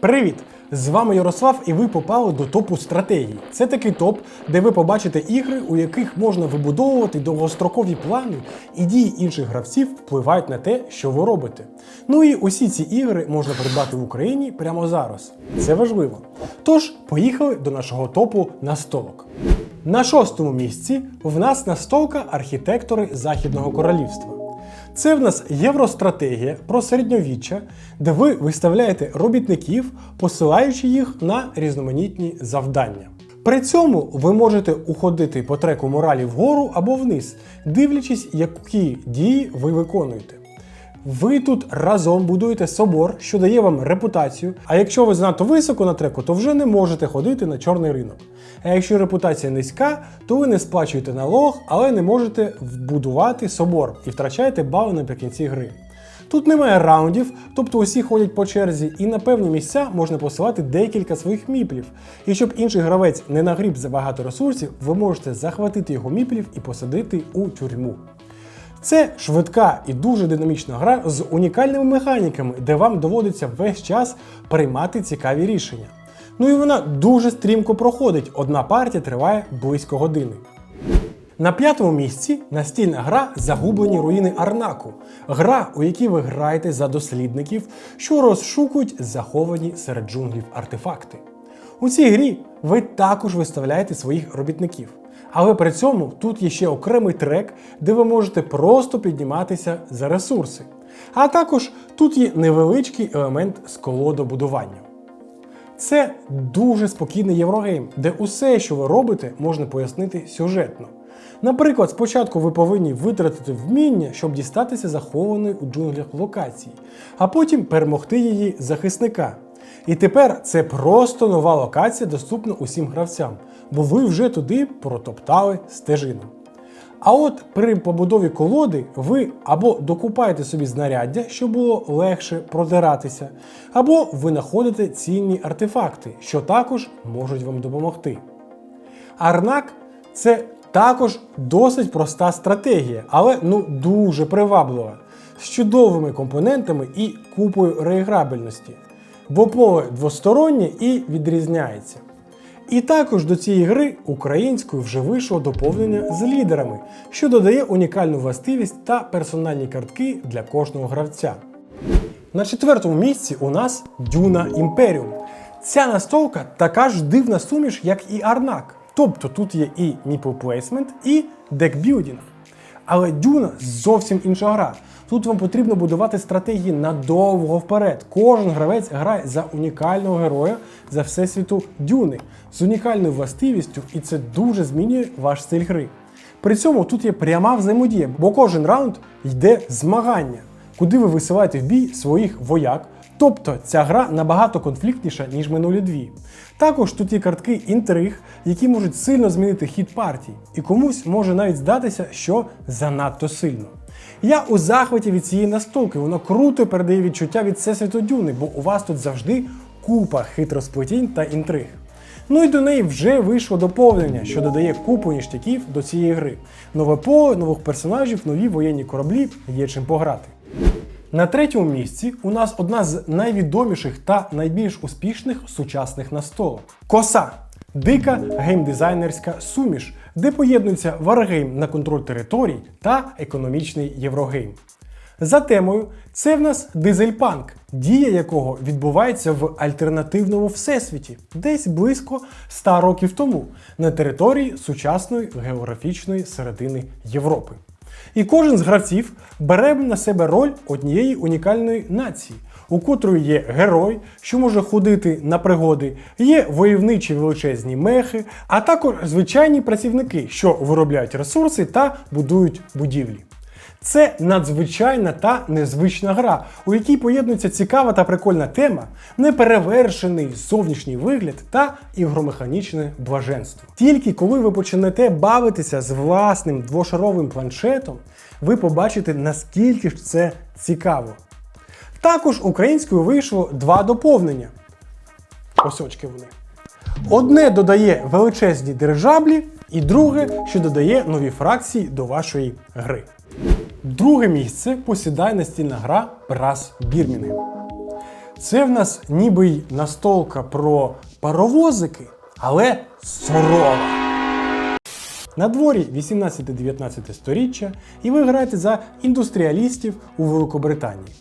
Привіт! З вами Ярослав, і ви попали до топу стратегій. Це такий топ, де ви побачите ігри, у яких можна вибудовувати довгострокові плани, і дії інших гравців впливають на те, що ви робите. Ну і усі ці ігри можна придбати в Україні прямо зараз. Це важливо. Тож, поїхали до нашого топу настолок. На шостому місці в нас настолка архітектори Західного королівства. Це в нас євростратегія про середньовіччя, де ви виставляєте робітників, посилаючи їх на різноманітні завдання. При цьому ви можете уходити по треку моралі вгору або вниз, дивлячись, які дії ви виконуєте. Ви тут разом будуєте собор, що дає вам репутацію. А якщо ви занадто високо на треку, то вже не можете ходити на чорний ринок. А якщо репутація низька, то ви не сплачуєте налог, але не можете вбудувати собор і втрачаєте бали наприкінці гри. Тут немає раундів, тобто усі ходять по черзі, і на певні місця можна посилати декілька своїх міплів. І щоб інший гравець не нагріб забагато ресурсів, ви можете захватити його міплів і посадити у тюрму. Це швидка і дуже динамічна гра з унікальними механіками, де вам доводиться весь час приймати цікаві рішення. Ну і вона дуже стрімко проходить. Одна партія триває близько години. На п'ятому місці настільна гра Загублені руїни Арнаку. Гра, у якій ви граєте за дослідників, що розшукують заховані серед джунглів артефакти. У цій грі ви також виставляєте своїх робітників. Але при цьому тут є ще окремий трек, де ви можете просто підніматися за ресурси. А також тут є невеличкий елемент з колодобудування. Це дуже спокійний єврогейм, де усе, що ви робите, можна пояснити сюжетно. Наприклад, спочатку ви повинні витратити вміння, щоб дістатися захованої у джунглях локації, а потім перемогти її захисника. І тепер це просто нова локація, доступна усім гравцям, бо ви вже туди протоптали стежину. А от при побудові колоди ви або докупаєте собі знаряддя, щоб було легше продиратися, або ви знаходите цінні артефакти, що також можуть вам допомогти. Арнак це також досить проста стратегія, але ну дуже приваблива, з чудовими компонентами і купою реіграбельності. Бо поле двостороннє і відрізняється. І також до цієї гри українською вже вийшло доповнення з лідерами, що додає унікальну властивість та персональні картки для кожного гравця. На четвертому місці у нас Дюна Імперіум. Ця настолка така ж дивна суміш, як і Арнак. Тобто тут є і Meeple Placement, і декбілдінг. Але Дюна зовсім інша гра. Тут вам потрібно будувати стратегії надовго вперед. Кожен гравець грає за унікального героя за всесвіту Дюни з унікальною властивістю, і це дуже змінює ваш стиль гри. При цьому тут є пряма взаємодія, бо кожен раунд йде змагання, куди ви висилаєте в бій своїх вояк. Тобто ця гра набагато конфліктніша, ніж минулі дві. Також тут є картки інтриг, які можуть сильно змінити хід партій, і комусь може навіть здатися, що занадто сильно. Я у захваті від цієї настолки, воно круто передає відчуття від всесвіту дюни, бо у вас тут завжди купа хитросплетінь та інтриг. Ну і до неї вже вийшло доповнення, що додає купу ніштяків до цієї гри. Нове поле, нових персонажів, нові воєнні кораблі, є чим пограти. На третьому місці у нас одна з найвідоміших та найбільш успішних сучасних настолок. Коса. Дика геймдизайнерська суміш, де поєднується варгейм на контроль територій та економічний єврогейм. За темою, це в нас дизельпанк, дія якого відбувається в альтернативному всесвіті, десь близько 100 років тому, на території сучасної географічної середини Європи. І кожен з гравців бере на себе роль однієї унікальної нації, у котрої є герой, що може ходити на пригоди, є войовничі величезні мехи, а також звичайні працівники, що виробляють ресурси та будують будівлі. Це надзвичайна та незвична гра, у якій поєднується цікава та прикольна тема, неперевершений зовнішній вигляд та ігромеханічне блаженство. Тільки коли ви почнете бавитися з власним двошаровим планшетом, ви побачите, наскільки ж це цікаво. Також українською вийшло два доповнення. Ось очки вони. Одне додає величезні дирижаблі, і друге, що додає нові фракції до вашої гри. Друге місце посідає настільна гра Брас Бірмінгем. Це в нас ніби й настолка про паровозики, але сурова. На дворі 18-19 сторіччя, і ви граєте за індустріалістів у Великобританії.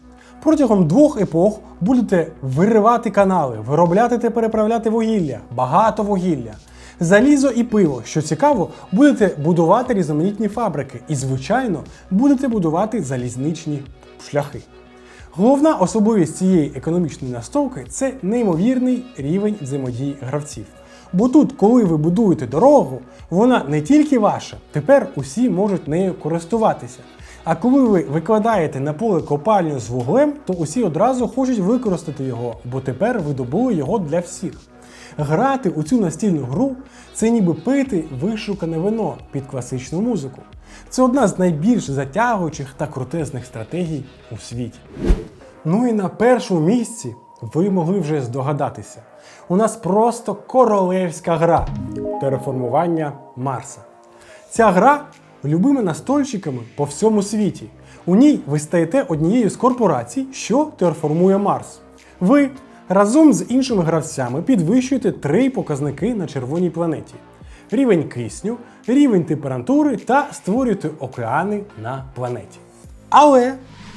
Протягом двох епох будете виривати канали, виробляти та переправляти вугілля, багато вугілля. Залізо і пиво, що цікаво, будете будувати різноманітні фабрики і, звичайно, будете будувати залізничні шляхи. Головна особливість цієї економічної настолки це неймовірний рівень взаємодії гравців. Бо тут, коли ви будуєте дорогу, вона не тільки ваша, тепер усі можуть нею користуватися. А коли ви викладаєте на поле копальню з вуглем, то усі одразу хочуть використати його, бо тепер ви добули його для всіх. Грати у цю настільну гру це ніби пити вишукане вино під класичну музику. Це одна з найбільш затягуючих та крутезних стратегій у світі. Ну і на першому місці ви могли вже здогадатися. У нас просто королевська гра терраформування Марса. Ця гра любима настольщиками по всьому світі. У ній ви стаєте однією з корпорацій, що терформує Марс. Ви разом з іншими гравцями підвищуєте три показники на червоній планеті: рівень кисню, рівень температури та створюєте океани на планеті. Але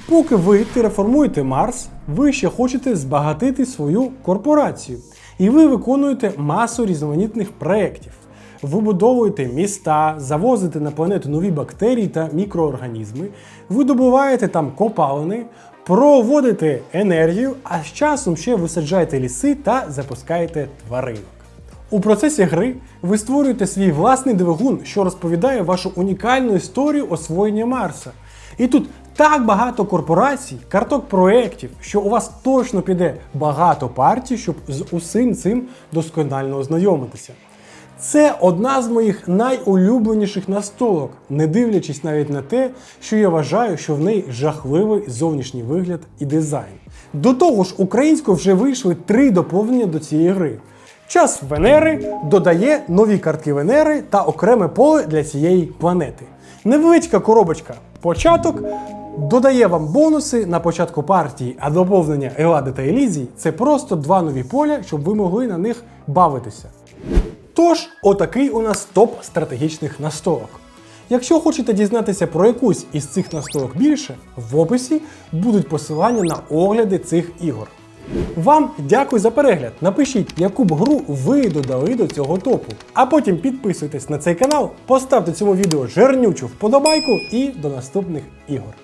поки ви тереформуєте Марс, ви ще хочете збагатити свою корпорацію. І ви виконуєте масу різноманітних проєктів. Вибудовуєте міста, завозите на планету нові бактерії та мікроорганізми, видобуваєте там копалини, проводите енергію, а з часом ще висаджаєте ліси та запускаєте тваринок. У процесі гри ви створюєте свій власний двигун, що розповідає вашу унікальну історію освоєння Марса. І тут так багато корпорацій, карток проєктів, що у вас точно піде багато партій, щоб з усім цим досконально ознайомитися. Це одна з моїх найулюбленіших настолок, не дивлячись навіть на те, що я вважаю, що в неї жахливий зовнішній вигляд і дизайн. До того ж, українською вже вийшли три доповнення до цієї гри. Час Венери додає нові картки Венери та окреме поле для цієї планети. Невеличка коробочка початок додає вам бонуси на початку партії, а доповнення Елади та Елізії це просто два нові поля, щоб ви могли на них бавитися. Тож, отакий у нас топ стратегічних настолок. Якщо хочете дізнатися про якусь із цих настолок більше, в описі будуть посилання на огляди цих ігор. Вам дякую за перегляд. Напишіть, яку б гру ви додали до цього топу. А потім підписуйтесь на цей канал, поставте цьому відео жирнючу вподобайку і до наступних ігор.